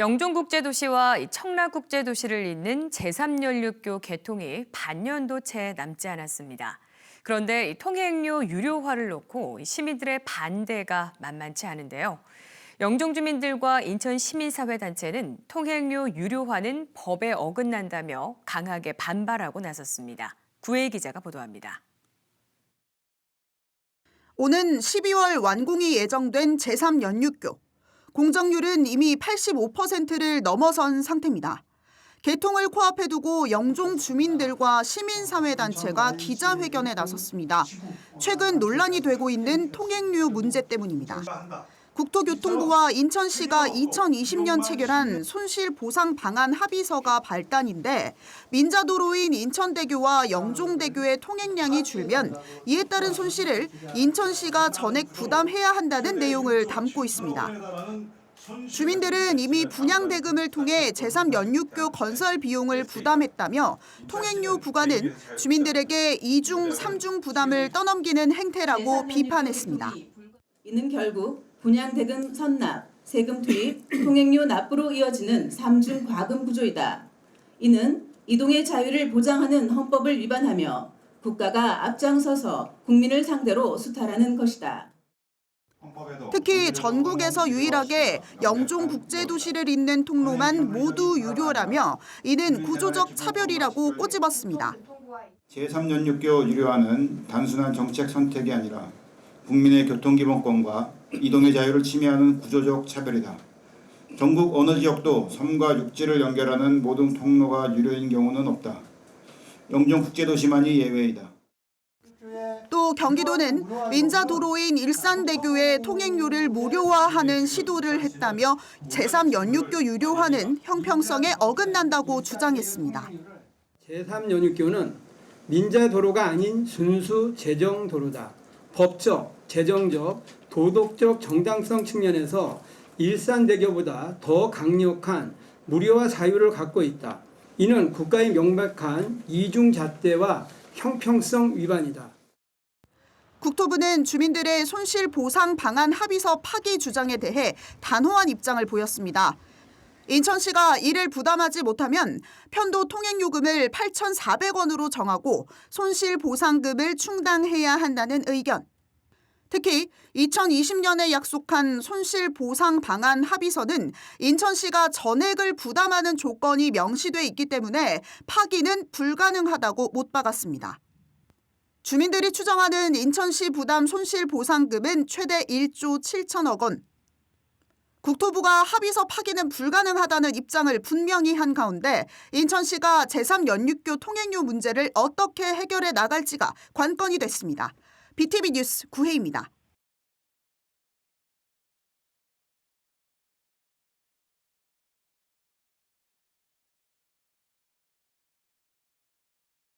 영종국제도시와 이 청라국제도시를 잇는 제3연륙교 개통이 반년도 채 남지 않았습니다. 그런데 이 통행료 유료화를 놓고 이 시민들의 반대가 만만치 않은데요. 영종 주민들과 인천 시민사회 단체는 통행료 유료화는 법에 어긋난다며 강하게 반발하고 나섰습니다. 구혜희 기자가 보도합니다. 오는 12월 완공이 예정된 제3연육교. 공정률은 이미 85%를 넘어선 상태입니다. 개통을 코앞에 두고 영종 주민들과 시민사회단체가 기자회견에 나섰습니다. 최근 논란이 되고 있는 통행료 문제 때문입니다. 국토교통부와 인천시가 2020년 체결한 손실 보상 방안 합의서가 발단인데 민자도로인 인천대교와 영종대교의 통행량이 줄면 이에 따른 손실을 인천시가 전액 부담해야 한다는 내용을 담고 있습니다. 주민들은 이미 분양대금을 통해 제3연육교 건설 비용을 부담했다며 통행료 부과는 주민들에게 이중삼중 부담을 떠넘기는 행태라고 비판했습니다. 이는 결국 분양대금 선납, 세금 투입, 통행료 납부로 이어지는 삼중 과금 구조이다. 이는 이동의 자유를 보장하는 헌법을 위반하며 국가가 앞장서서 국민을 상대로 수탈하는 것이다. 특히 전국에서 유일하게 영종 국제도시를 잇는 통로만 모두 유료라며 이는 구조적 차별이라고 꼬집었습니다. 제3연육교 유료화는 단순한 정책 선택이 아니라 국민의 교통기본권과 이동의 자유를 침해하는 구조적 차별이다. 전국 어느 지역도 섬과 육지를 연결하는 모든 통로가 유료인 경우는 없다. 영종 국제도시만이 예외이다. 또 경기도는 민자 도로인 일산대교의 통행료를 무료화하는 시도를 했다며 제3 연육교 유료화는 형평성에 어긋난다고 주장했습니다. 제3 연육교는 민자 도로가 아닌 순수 재정 도로다. 법적, 재정적, 도덕적 정당성 측면에서 일산대교보다 더 강력한 무료화 사유를 갖고 있다. 이는 국가의 명백한 이중잣대와 형평성 위반이다. 국토부는 주민들의 손실 보상 방안 합의서 파기 주장에 대해 단호한 입장을 보였습니다. 인천시가 이를 부담하지 못하면 편도 통행요금을 8,400원으로 정하고 손실 보상금을 충당해야 한다는 의견. 특히 2020년에 약속한 손실 보상 방안 합의서는 인천시가 전액을 부담하는 조건이 명시돼 있기 때문에 파기는 불가능하다고 못 박았습니다. 주민들이 추정하는 인천시 부담 손실 보상금은 최대 1조 7천억 원. 국토부가 합의서 파기는 불가능하다는 입장을 분명히 한 가운데 인천시가 제3연육교 통행료 문제를 어떻게 해결해 나갈지가 관건이 됐습니다. BTV 뉴스 구혜입니다.